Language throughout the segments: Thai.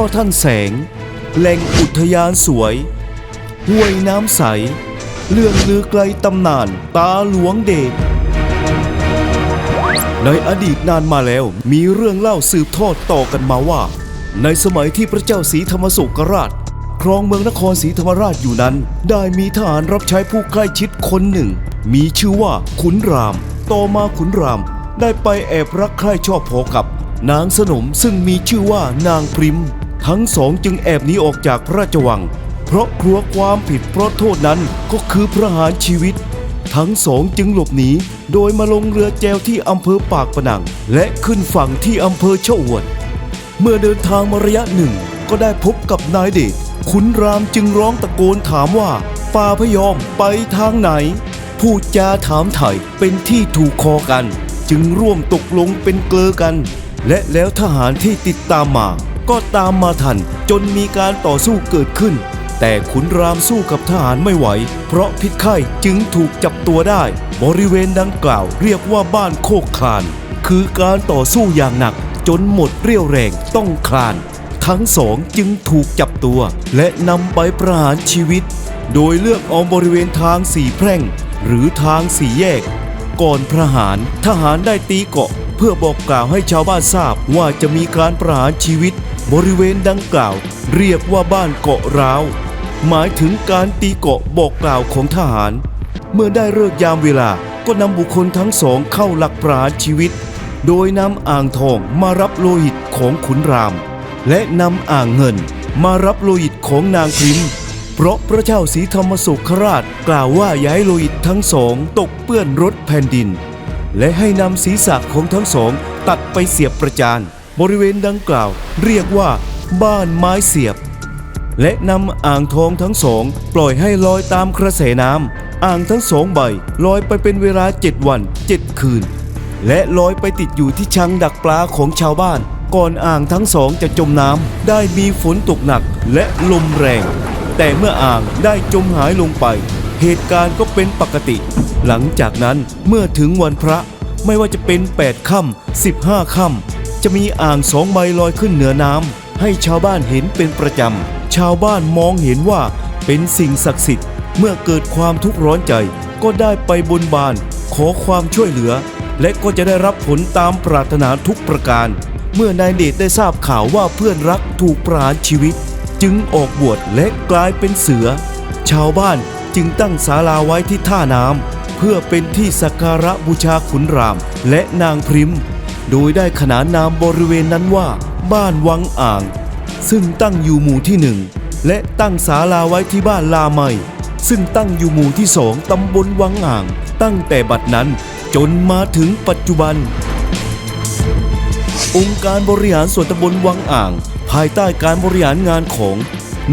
พ่อท่านแสง แหล่งอุทยานสวย ห้วยน้ำใส เรื่องลือไกลตำนานตาหลวงเดชในอดีตนานมาแล้วมีเรื่องเล่าสืบทอดต่อกันมาว่า ในสมัยที่พระเจ้าศรีธรรมสุกราช ครองเมืองนครศรีธรรมราชอยู่นั้น ได้มีทหารรับใช้ผู้ใกล้ชิดคนหนึ่ง มีชื่อว่าขุนราม ต่อมาขุนราม ได้ไปแอบรักใคร่ชอบพอกับ นางสนมซึ่งมีชื่อว่านางพริม ทั้งสองจึงแอบหนีออกจากพระราชวัง เพราะกลัวความผิดเพราะโทษนั้นก็คือประหารชีวิต ทั้งสองจึงหลบหนีโดยมาลงเรือแจวที่อำเภอปากปนัง และขึ้นฝั่งที่อำเภอชะอวด เมื่อเดินทางมาระยะหนึ่งก็ได้พบกับนายเดชขุนรามจึงร้องตะโกนถามว่าป่าพยอมไปทางไหน พูดจาถามไถ่เป็นที่ถูกคอกัน จึงร่วมตกลงเป็นเกลอกัน และแล้วทหารที่ติดตามมา ก็ตามมาทันจนมีการต่อสู้เกิดขึ้น แต่ขุนรามสู้กับทหารไม่ไหว เพราะพิษไข้จึงถูกจับตัวได้ บริเวณดังกล่าวเรียกว่าบ้านโคกคลาน คือการต่อสู้อย่างหนัก จนหมดเรี่ยวแรงต้องคลาน ทั้งสองจึงถูกจับตัว และนำไปประหารชีวิต โดยเลือกเอาบริเวณทางสี่แพร่ง หรือทางสี่แยก ก่อนประหารทหารได้ตีเกาะเพื่อบอกกล่าวให้ชาวบ้านทราบว่าจะมีการประหารชีวิต บริเวณดังกล่าว เรียกว่าบ้านเกาะร้าว หมายถึงการตีเกาะบอกกล่าวของทหาร เมื่อได้เลิกยามเวลาก็นำบุคคลทั้งสองเข้าหลักประหารชีวิต โดยนำอ่างทองมารับโลหิตของขุนราม และนำอ่างเงินมารับโลหิตของนางพิมเพราะพระเจ้าศรีธรรมสุขราชกล่าวว่าย้ายโลหิตทั้งสองตกเปื้อนรถแผ่นดิน และให้นำศีรษะของทั้งสองตัดไปเสียบประจาน บริเวณดังกล่าวเรียกว่า บ้านไม้เสียบ และนำอ่างทองทั้งสอง ปล่อยให้ลอยตามกระแสน้ำอ่างทั้งสองใบลอยไปเป็นเวลาเจ็ดวันเจ็ดคืน และลอยไปติดอยู่ที่ชังดักปลาของชาวบ้าน ก่อนอ่างทั้งสองจะจมน้ำได้มีฝนตกหนักและลมแรง แต่เมื่ออ่างได้จมหายลงไป เหตุการณ์ก็เป็นปกติ หลังจากนั้นเมื่อถึงวันพระไม่ว่าจะเป็น 8 ค่ำ15 ค่ำ จะมีอ่างสองใบลอยขึ้นเหนือน้ำให้ชาวบ้านเห็นเป็นประจำ ชาวบ้านมองเห็นว่าเป็นสิ่งศักดิ์สิทธิ์ เมื่อเกิดความทุกข์ร้อนใจ ก็ได้ไปบนบาน ขอความช่วยเหลือ และก็จะได้รับผลตามปรารถนาทุกประการ เมื่อนายเดชได้ทราบข่าวว่าเพื่อนรักถูกประหารชีวิต จึงออกบวชและกลายเป็นเสือ ชาวบ้านจึงตั้งศาลาไว้ที่ท่าน้ำเพื่อเป็นที่สักการะบูชาขุนราม และนางพริม โดยได้ขนานนามบริเวณนั้นว่า บ้านวังอ่าง ซึ่งตั้งอยู่หมู่ที่หนึ่งและตั้งศาลาไว้ที่บ้านลาไมซึ่งตั้งอยู่หมู่ที่สองตำบลวังอ่าง ตั้งแต่บัดนั้นจนมาถึงปัจจุบัน องค์การบริหารส่วนตำบลวังอ่าง ภายใต้การบริหารงานของ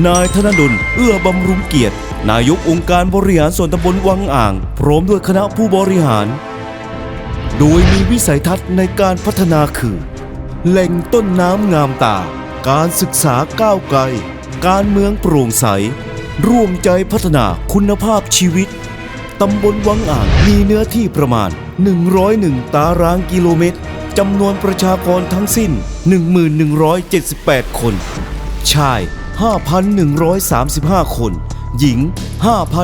นายธนดลเอื้อบำรุงเกียรติ นายกองค์การบริหารส่วนตำบลวังอ่าง พร้อมด้วยคณะผู้บริหาร ดยมีวิสัยทัศน์ในการพัฒนาคือแหล่งต้นน้ำงามตา การศึกษาก้าวไกล การเมืองโปร่งใส ร่วมใจพัฒนาคุณภาพชีวิต ตำบลวังอ่างมีเนื้อที่ประมาณ 101 ตารางกิโลเมตร จำนวนประชากรทั้งสิ้น 1178 คน ชาย 5,135 คน หญิง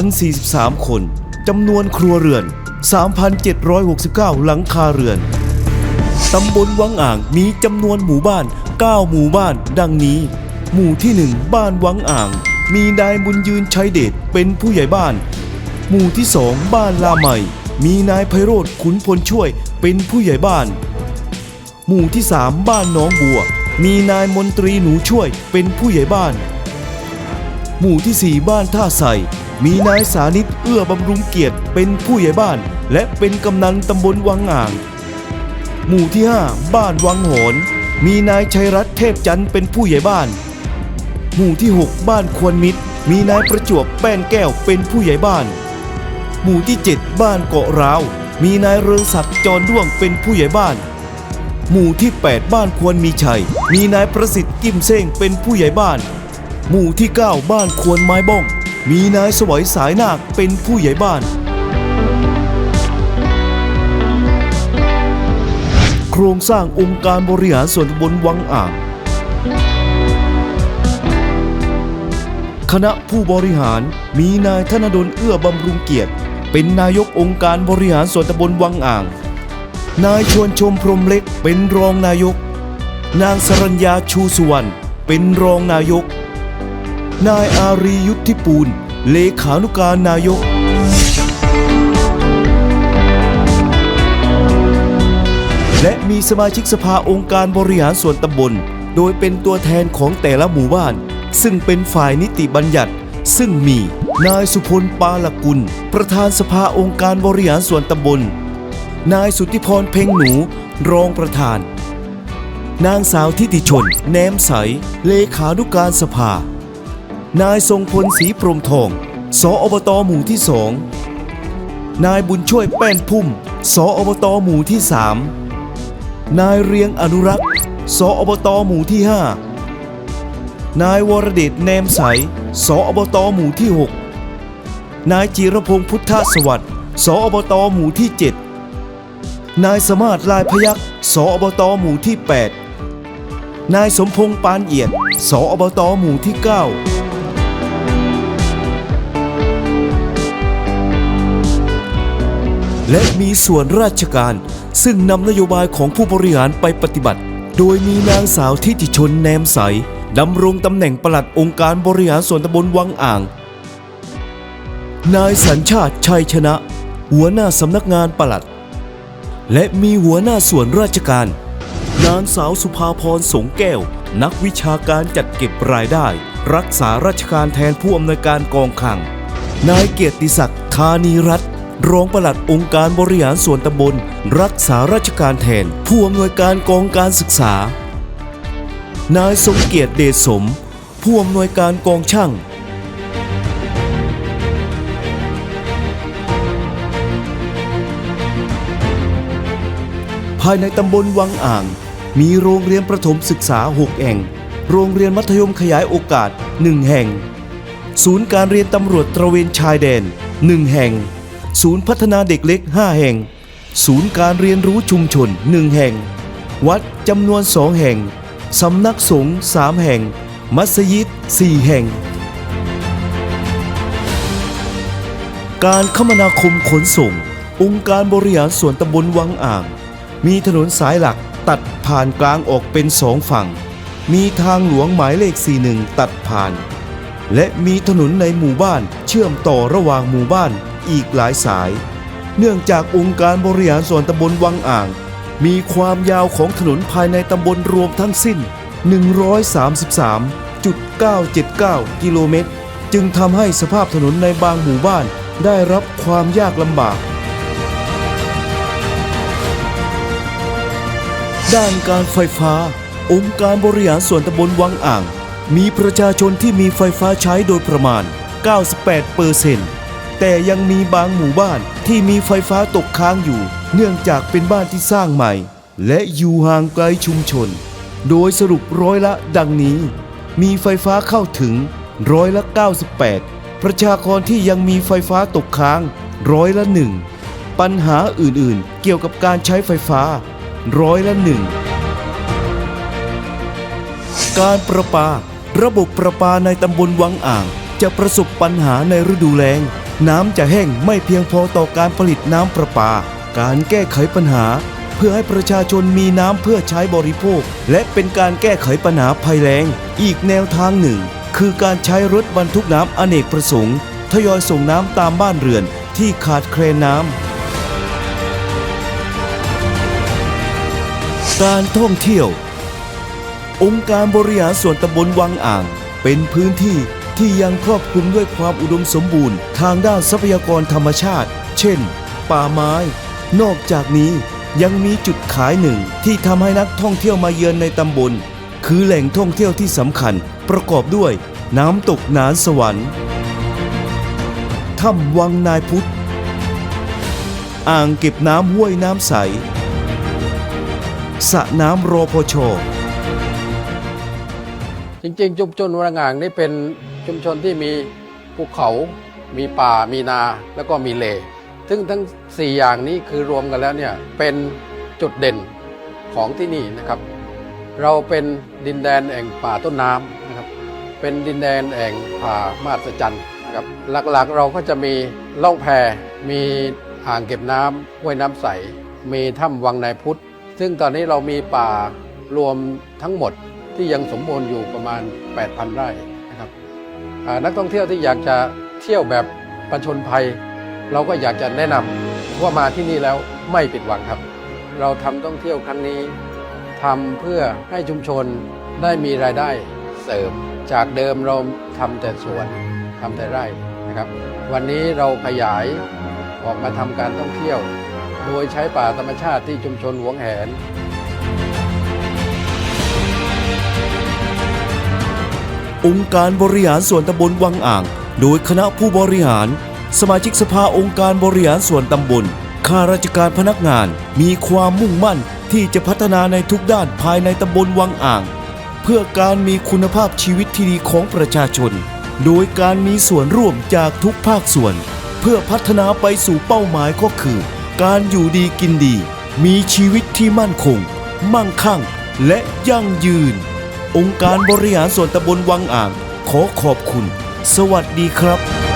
5,043 คน จำนวนครัวเรือน 3,769 หลังคาเรือน ตำบลวังอ่างมีจำนวนหมู่บ้าน 9 หมู่บ้าน ดังนี้ หมู่ที่ 1 บ้านวังอ่าง มีนายบุญยืนชัยเดชเป็นผู้ใหญ่บ้าน หมู่ที่ 2 บ้านลาใหม่ มีนายไพโรธขุนพลช่วยเป็นผู้ใหญ่บ้าน หมู่ที่ 3 บ้านน้องบัว มีนายมนตรีหนูช่วยเป็นผู้ใหญ่บ้าน หมู่ที่ 4 บ้านท่าใส มีนายสานิตเอื้อบำรุงเกียรติเป็นผู้ใหญ่บ้าน และเป็นกำนันตำบลวังอ่าง หมู่ที่ 5 บ้านวังโหน มีนายชัยรัตน์เทพจันทร์เป็นผู้ใหญ่บ้าน หมู่ที่ 6 บ้านควรมิตร มีนายประจวบแป้นแก้วเป็นผู้ใหญ่บ้าน หมู่ที่ 7 บ้านเกาะราว มีนายเรืองศักดิ์จรด้วงเป็นผู้ใหญ่บ้าน หมู่ที่ 8 บ้านควรมีชัย มีนายประสิทธิ์กิมเซ้งเป็นผู้ใหญ่บ้าน หมู่ที่ 9 บ้านควรไม้บ้อง มีนายสวัยสายนาคเป็นผู้ใหญ่บ้าน โครงสร้างองค์การบริหารส่วนตำบลวังอ่าง คณะผู้บริหารมีนายธนดลเอื้อบำรุงเกียรติ เป็นนายกองค์การบริหารส่วนตำบลวังอ่าง นายชวนชมพรมเล็กเป็นรองนายก นางสรัญญาชูสุวรรณเป็นรองนายก นายอารียุทธิปูล เลขานุการนายก และมีสมาชิกสภาองค์การบริหารส่วนตำบล โดยเป็นตัวแทนของแต่ละหมู่บ้าน ซึ่งเป็นฝ่ายนิติบัญญัติ ซึ่งมี นายสุพลปาลกุล ประธานสภาองค์การบริหารส่วนตำบล นายสุทธิพรเพ่งหนู รองประธานนางสาวทิติชน แนมใส เลขานุการสภา นายทรงพลศรีพรมทองสอบตหมู่ที่สองนายบุญช่วยแป้นพุ่ม สอบตหมู่ที่สามนายเรียงอนุรักษ์ สอบตหมู่ที่5นายวรเดชแนมใสสอบตหมู่ที่ 6 นายจิรพงศ์พุทธสวัสดิ์ สอบตหมู่ที่ 7 นายสมาร์ทลายพยักษ์สอบตหมู่ที่ 8 นายสมพงษ์ปานเอียด สอบตหมู่ที่ 9 และมีส่วนราชการ ซึ่งนำนโยบายของผู้บริหารไปปฏิบัติ โดยมีนางสาวทิติชนแนมใสดำรงตำแหน่งปลัดองค์การบริหารส่วนตำบลวังอ่าง นายสัญชาติชัยชนะ หัวหน้าสำนักงานปลัด และมีหัวหน้าส่วนราชการ นางสาวสุภาพรสงแก้ว นักวิชาการจัดเก็บรายได้ รักษาราชการแทนผู้อำนวยการกองคลัง นายเกียรติศักดิ์ธานีรัตน์ รองปลัดองค์การบริหารส่วนตำบล รักษาราชการแทน ผู้อำนวยการกองการศึกษา นายสมเกียรติเดชสม ผู้อำนวยการกองช่าง ภายในตำบลวังอ่าง มีโรงเรียนประถมศึกษา 6 แห่ง โรงเรียนมัธยมขยายโอกาส 1 แห่ง ศูนย์การเรียนตำรวจตระเวนชายแดน 1 แห่ง ศูนย์พัฒนาเด็กเล็ก 5 แห่ง ศูนย์การเรียนรู้ชุมชน 1 แห่ง วัดจำนวน 2 แห่ง สำนักสงฆ์3แห่ง มัสยิด 4 แห่ง การคมนาคมขนส่ง องค์การบริหารส่วนตำบลวังอ่าง มีถนนสายหลักตัดผ่านกลางออกเป็นสองฝั่ง มีทางหลวงหมายเลข 41 ตัดผ่าน และมีถนนในหมู่บ้านเชื่อมต่อระหว่างหมู่บ้าน อีกหลายสาย เนื่องจากองค์การบริหารส่วนตำบลวังอ่าง มีความยาวของถนนภายในตำบลรวมทั้งสิ้น 133.979 กิโลเมตร จึงทำให้สภาพถนนในบางหมู่บ้านได้รับความยากลำบาก ด้านการไฟฟ้า องค์การบริหารส่วนตำบลวังอ่าง มีประชาชนที่มีไฟฟ้าใช้โดยประมาณ 98เปอร์เซ็นต์ แต่ยังมีบางหมู่บ้านที่มีไฟฟ้าตกค้างอยู่ เนื่องจากเป็นบ้านที่สร้างใหม่ และอยู่ห่างไกลชุมชน โดยสรุปร้อยละดังนี้ มีไฟฟ้าเข้าถึงร้อยละ 98 ประชากรที่ยังมีไฟฟ้าตกค้างร้อยละหนึ่งปัญหาอื่นๆ เกี่ยวกับการใช้ไฟฟ้าร้อยละหนึ่งการประปา ระบบประปาในตำบลวังอ่าง จะประสบปัญหาในฤดูแล้ง น้ำจะแห้งไม่เพียงพอต่อการผลิตน้ำประปา การแก้ไขปัญหา เพื่อให้ประชาชนมีน้ำเพื่อใช้บริโภค และเป็นการแก้ไขปัญหาภัยแล้ง อีกแนวทางหนึ่ง คือการใช้รถบรรทุกน้ำอเนกประสงค์ทยอยส่งน้ำตามบ้านเรือนที่ขาดแคลนน้ำการท่องเที่ยว องค์การบริหารส่วนตำบลวังอ่าง เป็นพื้นที่ ที่ยังครอบคลุมด้วยความอุดมสมบูรณ์ ทางด้านทรัพยากรธรรมชาติ เช่น ป่าไม้ นอกจากนี้ยังมีจุดขายหนึ่งที่ทำให้นักท่องเที่ยวมาเยือนในตำบล คือแหล่งท่องเที่ยวที่สำคัญ ประกอบด้วยน้ำตกนานสวรรค์ถ้ำวังนายพุทธ อ่างเก็บน้ำห้วยน้ำใสสระน้ำรอพชจริงๆ ชุมชนวังอ่างนี่เป็น ชุมชนที่มีภูเขามีป่ามีนาแล้วก็มีเล ซึ่งทั้ง 4 อย่างนี้คือรวมกันแล้วเนี่ยเป็นจุดเด่นของที่นี่นะครับ เราเป็นดินแดนแห่งป่าต้นน้ำนะครับ เป็นดินแดนแอ่งผามาศจรรย์นะครับ หลักๆเราก็จะมีล่องแพมีอ่างเก็บน้ำห้วยน้ำใส มีถ้ำวังนายพุทธ ซึ่งตอนนี้เรามีป่ารวมทั้งหมดที่ยังสมบูรณ์อยู่ประมาณ 8,000 ไร่นะครับอ่า นักท่องเที่ยวที่อยากจะเที่ยวแบบประชนภัย เราก็อยากจะแนะนำว่ามาที่นี่แล้วไม่ผิดหวังครับ เราทำท่องเที่ยวครั้งนี้ทำเพื่อให้ชุมชนได้มีรายได้เสริม จากเดิมเราทำแต่สวนทำแต่ไร่นะครับ วันนี้เราขยายออกมาทำการท่องเที่ยว โดยใช้ป่าธรรมชาติที่ชุมชนหวงแหน องค์การบริหารส่วนตำบลวังอ่าง โดยคณะผู้บริหาร สมาชิกสภาองค์การบริหารส่วนตำบลข้าราชการพนักงานมีความมุ่งมั่นที่จะพัฒนาในทุกด้านภายในตำบลวังอ่าง เพื่อการมีคุณภาพชีวิตที่ดีของประชาชน โดยการมีส่วนร่วมจากทุกภาคส่วน เพื่อพัฒนาไปสู่เป้าหมายก็คือ การอยู่ดีกินดี มีชีวิตที่มั่นคง มั่งคั่ง และยั่งยืน องค์การบริหารส่วนตำบลวังอ่าง ขอขอบคุณ สวัสดีครับ